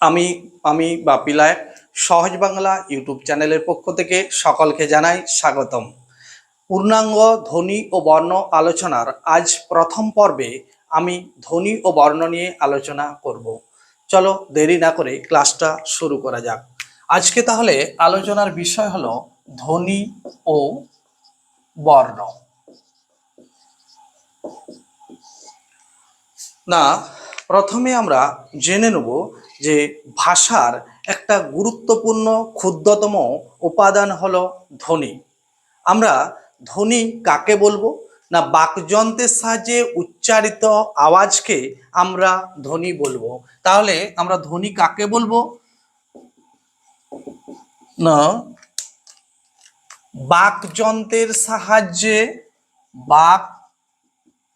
আমি আমি বাপি লায়ক সহজ বাংলা ইউটিউব চ্যানেলের পক্ষ থেকে সকলকে জানাই স্বাগতম। পূর্ণাঙ্গ ধ্বনি ও বর্ণ আলোচনার আজ প্রথম পর্বে আমি ধ্বনি ও বর্ণ নিয়ে আলোচনা করব। চলো দেরি না করে ক্লাসটা শুরু করা যাক। আজকে তাহলে আলোচনার বিষয় হলো ধ্বনি ও বর্ণ। না প্রথমে আমরা জেনে নেব যে ভাষার একটা গুরুত্বপূর্ণ ক্ষুদ্রতম উপাদান হলো ধ্বনি। আমরা ধ্বনি কাকে বলব না বাকযন্ত্রের সাহায্যে উচ্চারিত আওয়াজকে আমরা ধ্বনি বলব? তাহলে আমরা ধ্বনি কাকে বলব? না, বাকযন্ত্রের সাহায্যে বাক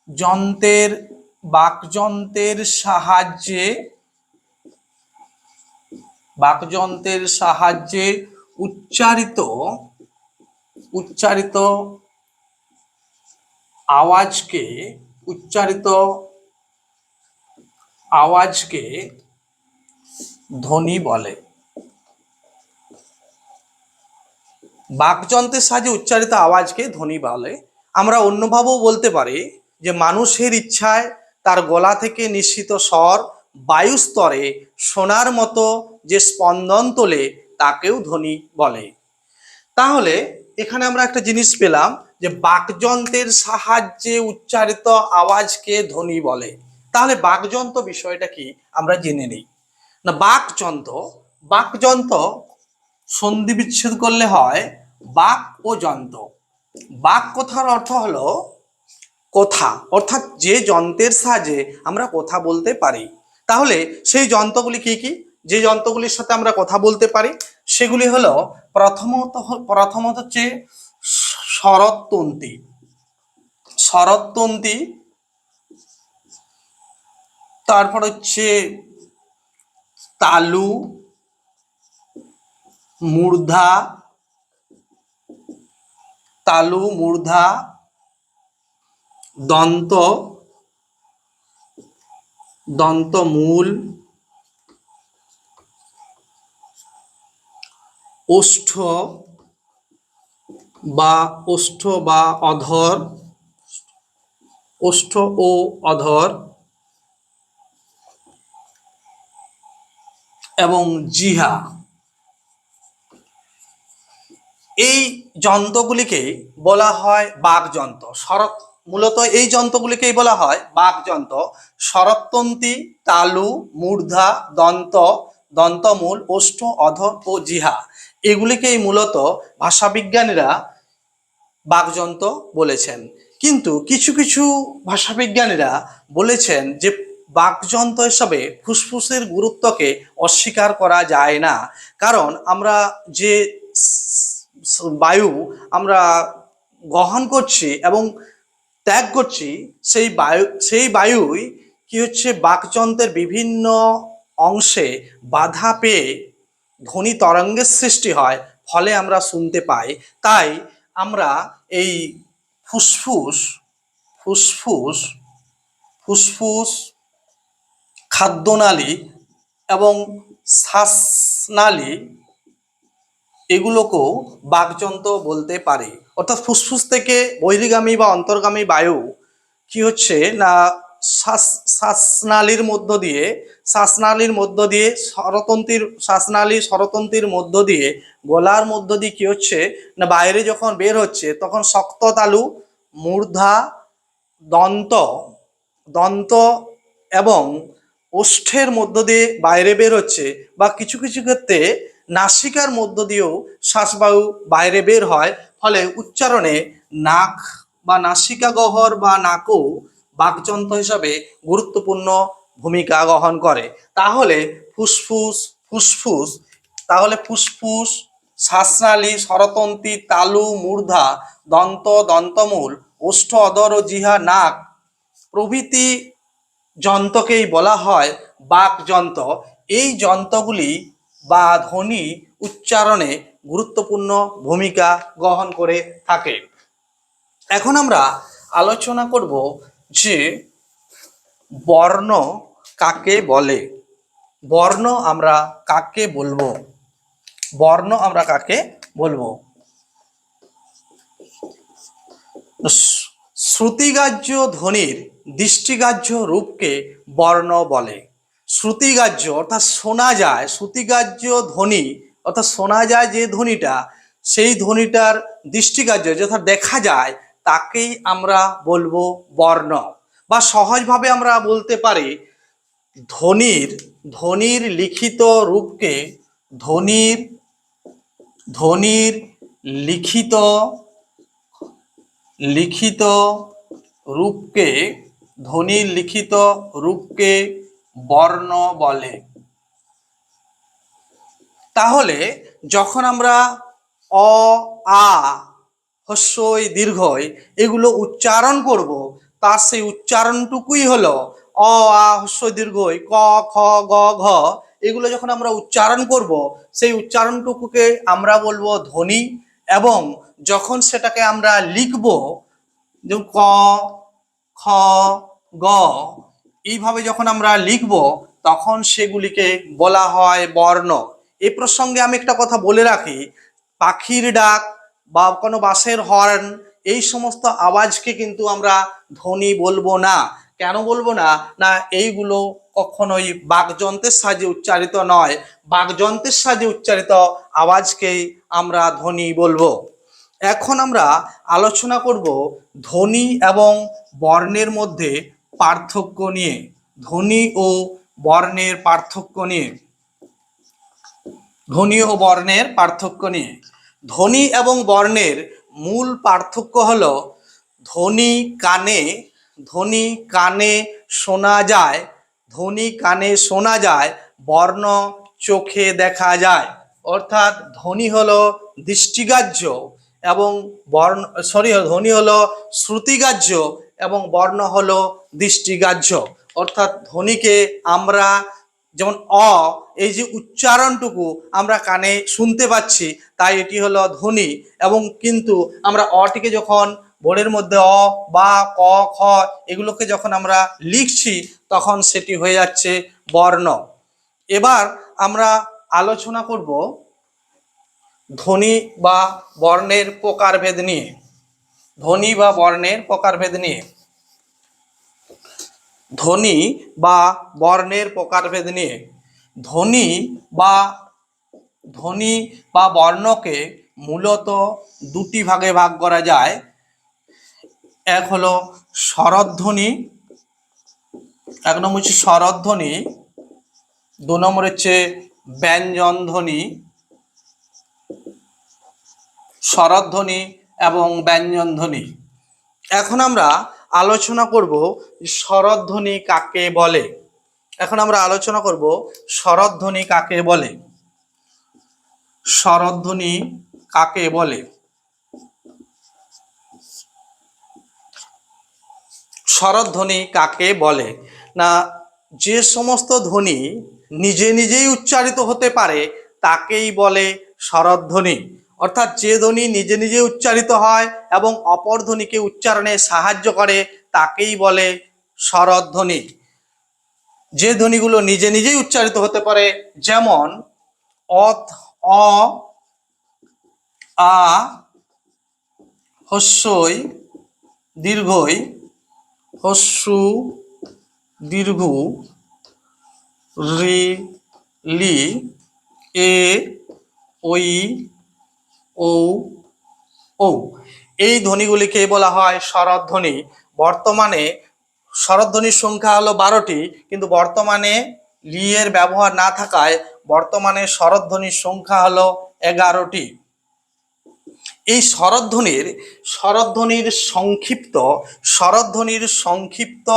যন্ত্রের বাকযন্ত্রের সাহায্যে বাকযন্ত্রের সাহায্যে উচ্চারিত উচ্চারিত আওয়াজকে উচ্চারিত আওয়াজকে ধ্বনি বলে। বাকযন্ত্রের সাহায্যে উচ্চারিত আওয়াজকে ধ্বনি বলে। আমরা অন্যভাবেও বলতে পারি যে মানুষের ইচ্ছায় তার গলা থেকে নিঃসৃত স্বর বায়ু স্তরে সোনার মতো যে স্পন্দন তোলে, তাকেও ধ্বনি বলে। তাহলে এখানে আমরা একটা জিনিস পেলাম যে বাকযন্ত্রের সাহায্যে উচ্চারিত আওয়াজকে ধ্বনি বলে। তাহলে বাকযন্ত্র বিষয়টা কি? আমরা জেনে নিই। না, বাকযন্ত্র বাকযন্ত্র সন্ধি বিচ্ছেদ করলে হয় বাক ও যন্ত্র। বাক কথার অর্থ হলো কথা, অর্থাৎ যে যন্ত্রের সাহায্যে আমরা কথা বলতে পারি। তাহলে সেই যন্ত্রগুলি কি কি? যে যন্ত্রগুলির সাথে আমরা কথা বলতে পারি, সেগুলি হলো প্রথমত প্রথমত হচ্ছে শরৎতন্তি শরৎতন্তি তারপর হচ্ছে তালু, মূর্ধা তালু, মূর্ধা দন্ত দন্তমূল ওষ্ঠ বা ওষ্ঠ বা অধর, ওষ্ঠ ও অধর, এবং জিহা। এই যন্ত্রগুলিকে বলা হয় বাকযন্ত্র শরৎ মূলত এই যন্ত্রগুলিকেই বলা হয় বাকযন্ত্র শরৎতন্তি তালু মূর্ধা, দন্ত, দন্তমূল ওষ্ঠ অধর ও জিহা। এগুলিকেই মূলত ভাষাবিজ্ঞানীরা বাকযন্ত্র বলেছেন। কিন্তু কিছু কিছু ভাষাবিজ্ঞানীরা বলেছেন যে বাকযন্ত্র হিসাবে ফুসফুসের গুরুত্বকে অস্বীকার করা যায় না। কারণ আমরা যে বায়ু আমরা গ্রহণ করছি এবং ত্যাগ করছি, সেই বায়ু, সেই বায়ুই কি হচ্ছে বাকযন্ত্রের বিভিন্ন অংশে বাধা পেয়ে ধ্বনি তরঙ্গের সৃষ্টি হয়, ফলে আমরা শুনতে পাই। তাই আমরা এই ফুসফুস ফুসফুস ফুসফুস খাদ্যনালী এবং শ্বাসনালী এগুলোকেও বাকযন্ত্র বলতে পারে। অর্থাৎ ফুসফুস থেকে বহির্গামী বা অন্তর্গামী বায়ু কি হচ্ছে না শ্বাস, শ্বাসনালীর মধ্য দিয়ে, শ্বাসনালীর মধ্য দিয়ে, স্বরতন্ত্রীর, শ্বাসনালী, স্বরতন্ত্রীর মধ্য দিয়ে, গলার মধ্য দিয়ে কি হচ্ছে না বাইরে যখন বের হচ্ছে তখন শক্ত তালু, মূর্ধা, দন্ত দন্ত এবং ওষ্ঠের মধ্য দিয়ে বাইরে বের হচ্ছে বা কিছু কিছু ক্ষেত্রে নাসিকার মধ্য দিয়েও শ্বাসবায়ু বাইরে বের হয়, ফলে উচ্চারণে নাক বা নাসিকা গহ্বর বা নাকও বাকযন্ত্র হিসাবে গুরুত্বপূর্ণ ভূমিকা গ্রহণ করে। তাহলে ফুসফুস ফুসফুস, তাহলে ফুসফুস, শ্বাসনালী, স্বরতন্ত্রী, তালু, মূর্ধা, দন্ত, দন্তমূল, ওষ্ঠ অধর ও জিহা, নাক প্রভৃতি যন্ত্রকেই বলা হয় বাক যন্ত্র এই যন্ত্রগুলি বা ধ্বনি উচ্চারণে গুরুত্বপূর্ণ ভূমিকা গ্রহণ করে থাকে। এখন আমরা আলোচনা করব যে বর্ণ কাকে বলে? বর্ণ আমরা কাকে বলব? বর্ণ আমরা কাকে বলব? শ্রুতিগ্রাহ্য ধ্বনির দৃষ্টিগ্রাহ্য রূপকে বর্ণ বলে। শ্রুতিগ্রাহ্য অর্থাৎ শোনা যায় শ্রুতিগ্রাহ্য ধ্বনি, অর্থাৎ শোনা যায় যে ধ্বনিটা, সেই ধ্বনিটার দৃষ্টিগ্রাহ্য যথা দেখা যায়, তাকেই আমরা বলব বর্ণ। বা সহজভাবে আমরা বলতে পারি, ধ্বনির ধ্বনির লিখিত রূপকে ধ্বনির ধ্বনির লিখিত লিখিত রূপকে, ধ্বনির লিখিত রূপকে বর্ণ বলে। তাহলে যখন আমরা অ, আ, হস্যই, দীর্ঘই এগুলো উচ্চারণ করব, তার সেই উচ্চারণটুকুই হলো অ, আ হস্য দীর্ঘই, ক, খ, গ, ঘ এগুলো যখন আমরা উচ্চারণ করব, সেই উচ্চারণটুকুকে আমরা বলব ধ্বনি এবং যখন সেটাকে আমরা লিখব, যেমন ক, খ, গ এইভাবে যখন আমরা লিখব, তখন সেগুলিকে বলা হয় বর্ণ। এই প্রসঙ্গে আমি একটা কথা বলে রাখি, পাখির ডাক বা কোনো বাসের হর্ন, এই সমস্ত আওয়াজকে কিন্তু আমরা ধ্বনি বলব না। কেন বলব না? না, এইগুলো কখনোই বাকযন্ত্রের সাহায্যে উচ্চারিত নয়। বাকযন্ত্রের সাহায্যে উচ্চারিত আওয়াজকেই আমরা ধ্বনি বলব। এখন আমরা আলোচনা করব ধ্বনি এবং বর্ণের মধ্যে পার্থক্য নিয়ে, ধ্বনি ও বর্ণের পার্থক্য নিয়ে। ধ্বনি ও বর্ণের পার্থক্য নিয়ে। ধ্বনি এবং বর্ণের মূল পার্থক্য হল, ধ্বনি কানে ধ্বনি কানে শোনা যায়, ধ্বনি কানে শোনা যায়, বর্ণ চোখে দেখা যায়। অর্থাৎ ধ্বনি হলো দৃষ্টিগ্রাহ্য এবং বর্ণ সরি ধ্বনি হলো শ্রুতিগ্রাহ্য এবং বর্ণ হলো দৃষ্টিগ্রাহ্য। অর্থাৎ ধ্বনিকে আমরা যেমন অ, এই যে উচ্চারণটুকু আমরা কানে শুনতে পাচ্ছি, তাই এটি হলো ধ্বনি। এবং কিন্তু আমরা অটিকে যখন বোর্ডের মধ্যে অ, বা, ক, খ এগুলোকে যখন আমরা লিখছি, তখন সেটি হয়ে যাচ্ছে বর্ণ। এবার আমরা আলোচনা করব ধ্বনি বা বর্ণের প্রকারভেদ নিয়ে। ধ্বনি বা বর্ণের প্রকারভেদ নিয়ে। ধ্বনি বা বর্ণের প্রকারভেদ নিয়ে। ধ্বনি বা ধ্বনি বা বর্ণকে মূলত দুটি ভাগে ভাগ করা যায়। এক হলো স্বরধ্বনি এক নম্বর হচ্ছে স্বরধ্বনি দু নম্বর হচ্ছে ব্যঞ্জন ধ্বনি স্বরধ্বনি এবং ব্যঞ্জন ধ্বনি এখন আমরা আলোচনা করব স্বরধ্বনি কাকে বলে। এখন আমরা আলোচনা করব স্বরধ্বনি কাকে বলে। স্বরধ্বনি কাকে বলে? স্বরধ্বনি কাকে বলে? না, যে সমস্ত ধ্বনি নিজে নিজেই উচ্চারিত হতে পারে, তাকেই বলে স্বরধ্বনি অর্থাৎ যে ধ্বনি নিজে নিজে উচ্চারিত হয় এবং অপর ধ্বনিকে উচ্চারণে সাহায্য করে, তাকেই বলে স্বরধ্বনি যে ধ্বনিগুলো নিজে নিজেই উচ্চারিত হতে পারে, যেমন অথ, অ, আ, হস্যই, দীর্ঘই, হস্যু, দীর্ঘ, রি, লি, এ ওই ও ও এই ধ্বনিগুলিকে বলা হয় স্বরধ্বনি বর্তমানে স্বরধ্বনির সংখ্যা হলো বারোটি, কিন্তু বর্তমানে লি এর ব্যবহার না থাকায় বর্তমানে স্বরধ্বনির সংখ্যা হলো এগারোটি। এই স্বরধ্বনির স্বরধ্বনির সংক্ষিপ্ত স্বরধ্বনির সংক্ষিপ্ত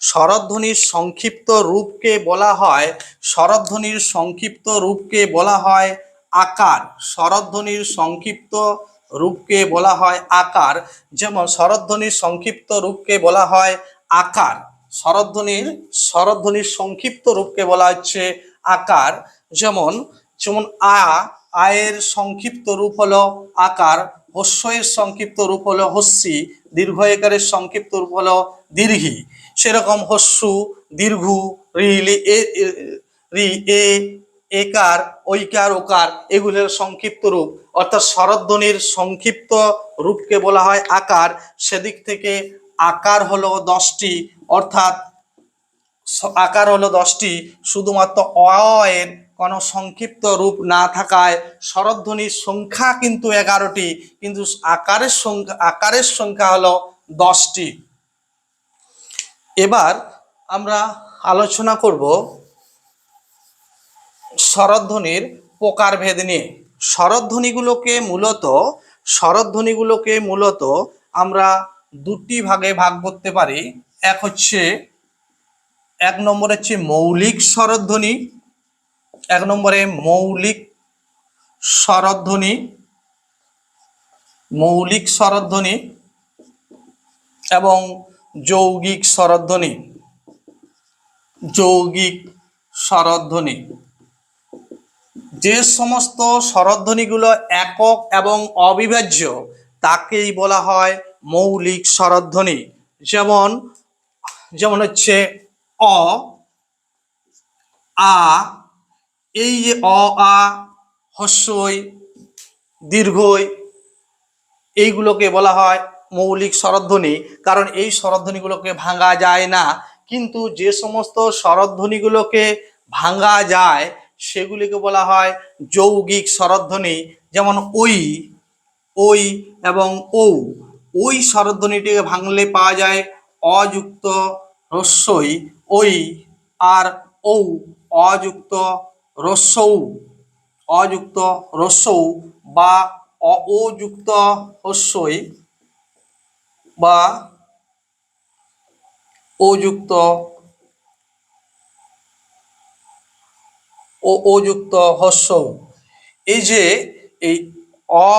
স্বরধ্বনির সংক্ষিপ্ত রূপকে বলা হয় স্বরধ্বনির সংক্ষিপ্ত রূপকে বলা হয় আকার। স্বরধ্বনির সংক্ষিপ্ত রূপকে বলা হয় আকার। যেমন স্বরধ্বনির সংক্ষিপ্ত রূপকে বলা হয় আকার। স্বরধ্বনির স্বরধ্বনির সংক্ষিপ্ত রূপকে বলা হচ্ছে আকার। যেমন যেমন আ, আয়ের সংক্ষিপ্ত রূপ হলো আকার হস্যের সংক্ষিপ্ত রূপ হলো হস্যি, দীর্ঘ একারের সংক্ষিপ্ত রূপ হলো দীর্ঘি। সেরকম হস্যু, দীর্ঘ রি, এ একার, ঐকার, ওকার এগুলোর সংক্ষিপ্ত রূপ। অর্থাৎ স্বরধ্বনির সংক্ষিপ্ত রূপকে বলা হয় আকার। সেদিক থেকে আকার হলো দশটি, অর্থাৎ আকার হলো দশটি। শুধুমাত্র অ এর কোনো সংক্ষিপ্ত রূপ না থাকায় স্বরধ্বনির সংখ্যা কিন্তু এগারোটি, কিন্তু আকারের সংখ্যা আকারের সংখ্যা হলো দশটি। এবার আমরা আলোচনা করব স্বরধ্বনির প্রকারভেদ নিয়ে। স্বরধ্বনিগুলোকে মূলত স্বরধ্বনিগুলোকে মূলত আমরা দুটি ভাগে ভাগ করতে পারি। এক হচ্ছে, এক নম্বরে হচ্ছে মৌলিক স্বরধ্বনি এক নম্বরে মৌলিক স্বরধ্বনি মৌলিক স্বরধ্বনি এবং যৌগিক স্বরধ্বনি যৌগিক স্বরধ্বনি যে সমস্ত স্বরধ্বনিগুলো একক এবং অবিভাজ্য, তাকেই বলা হয় মৌলিক স্বরধ্বনি যেমন যেমন হচ্ছে অ, আ, এই যে অ, আ, হস্যই, দীর্ঘই, এইগুলোকে বলা হয় মৌলিক স্বরধ্বনি কারণ এই স্বরধ্বনিগুলোকে ভাঙা যায় না। কিন্তু যে সমস্ত স্বরধ্বনিগুলোকে ভাঙা যায় সেগুলিকে বলা হয় যৌগিক স্বরধ্বনি, যেমন ওই ওই এবং ও ওই স্বরধ্বনিটিকে ভাঙলে পাওয়া যায় অযুক্ত রস্যই ওই আর ও অযুক্ত রস্যৌ অযুক্ত রস্যৌ বা অযুক্ত হস্যই বা ওযুক্ত ও ওযুক্ত হস্য। এই যে এই অ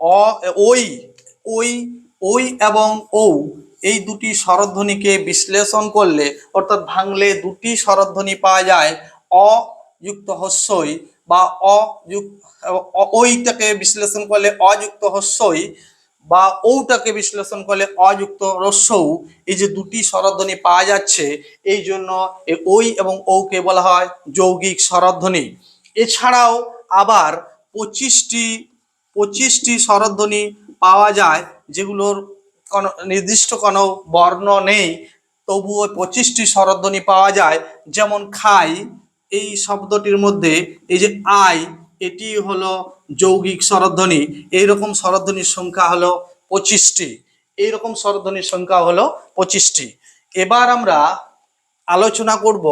অ, ওই ওই ওই এবং ও এই দুটি স্বরধ্বনিকে বিশ্লেষণ করলে, অর্থাৎ ভাঙলে দুটি স্বরধ্বনি পাওয়া যায় অ যুক্ত হস্যই বা অযুক্ত ওইটাকে বিশ্লেষণ করলে অযুক্ত হস্যই বা ঔটাকে বিশ্লেষণ করলে অযুক্ত রস্যৌ এই যে দুটি স্বরধ্বনি পাওয়া যাচ্ছে, এই জন্য ওই এবং ঔকে বলা হয় যৌগিক স্বরধ্বনি। এছাড়াও আবার পঁচিশটি পঁচিশটি স্বরধ্বনি পাওয়া যায় যেগুলোর কোনো নির্দিষ্ট কোনো বর্ণ নেই, তবুও পঁচিশটি স্বরধ্বনি পাওয়া যায়। যেমন খাই, এই শব্দটির মধ্যে এই যে আই এটি হলো যৌগিক স্বরধ্বনি। এইরকম স্বরধ্বনির সংখ্যা হলো পঁচিশটি। এইরকম স্বরধ্বনির সংখ্যা হলো পঁচিশটি। এবার আমরা আলোচনা করব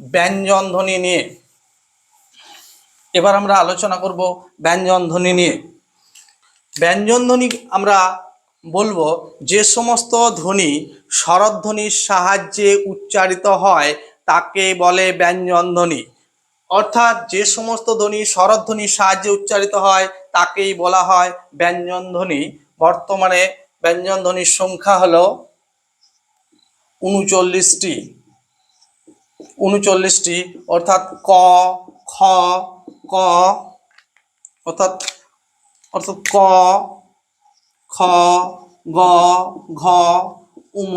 ব্যঞ্জন ধ্বনি নিয়ে। এবার আমরা আলোচনা করব ব্যঞ্জন ধ্বনি নিয়ে। ব্যঞ্জন ধ্বনি আমরা বলব, যে সমস্ত ধ্বনি স্বরধ্বনির সাহায্যে উচ্চারিত হয়, তাকে বলে ব্যঞ্জন ধ্বনি অর্থাৎ যে সমস্ত ধ্বনি স্বরধ্বনির সাহায্যে উচ্চারিত হয়, তাকেই বলা হয় ব্যঞ্জন ধ্বনি। বর্তমানে ব্যঞ্জন ধ্বনির সংখ্যা হলো উনচল্লিশটি। উনচল্লিশটি, অর্থাৎ ক, খ, ক, অর্থাৎ অর্থাৎ ক, খ, গ, ঘ, উম,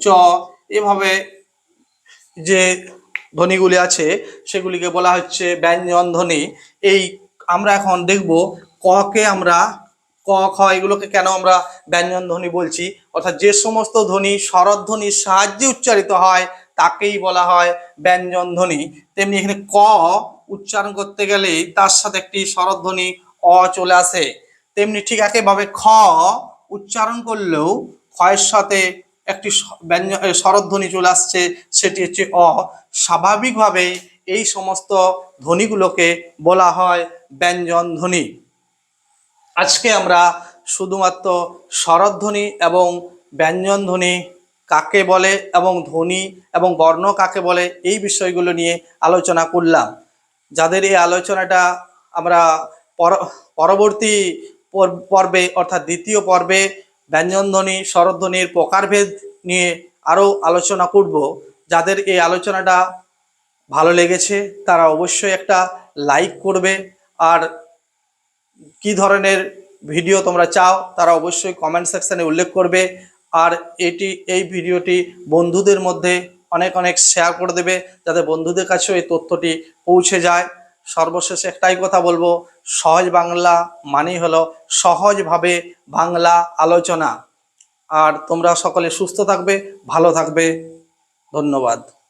চ, এভাবে যে ধ্বনিগুলি আছে, সেগুলিকে বলা হচ্ছে ব্যঞ্জন ধ্বনি এই আমরা এখন দেখব ককে আমরা, ক, খ, এগুলোকে কেন আমরা ব্যঞ্জন ধ্বনি বলছি। অর্থাৎ যে সমস্ত ধ্বনি স্বরধ্বনির সাহায্যে উচ্চারিত হয়, তাকেই বলা হয় ব্যঞ্জন ধ্বনি তেমনি এখানে ক উচ্চারণ করতে গেলেই তার সাথে একটি স্বরধ্বনি অ চলে আসে। তেমনি ঠিক একইভাবে খ উচ্চারণ করলেও ক্ষয়ের সাথে একটি ব্যঞ্জন স্বরধ্বনি চলে আসছে, সেটি হচ্ছে অ। স্বাভাবিকভাবে এই সমস্ত ধ্বনিগুলোকে বলা হয় ব্যঞ্জন ধ্বনি। আজকে আমরা শুধুমাত্র স্বরধ্বনি এবং ব্যঞ্জন ধ্বনি কাকে বলে এবং ধ্বনি এবং বর্ণ কাকে বলে এই বিষয়গুলো নিয়ে আলোচনা করলাম। যাদের এই আলোচনাটা আমরা পর- পরবর্তী পর- পর্বে অর্থাৎ দ্বিতীয় পর্বে ব্যঞ্জনধ্বনি স্বরধ্বনির প্রকারভেদ নিয়ে আরও আলোচনা করব। যাদের এই আলোচনাটা ভালো লেগেছে, তারা অবশ্যই একটা লাইক করবে। আর কি ধরনের ভিডিও তোমরা চাও, তারা অবশ্যই কমেন্ট সেকশানে উল্লেখ করবে। আর এটি, এই ভিডিওটি বন্ধুদের মধ্যে অনেক অনেক শেয়ার করে দেবে, যাতে বন্ধুদের কাছেও এই তথ্যটি পৌঁছে যায়। সর্বশেষ একটাই কথা বলব, সহজ বাংলা মানেই হলো সহজভাবে বাংলা আলোচনা। আর তোমরা সকলে সুস্থ থাকবে, ভালো থাকবে। ধন্যবাদ।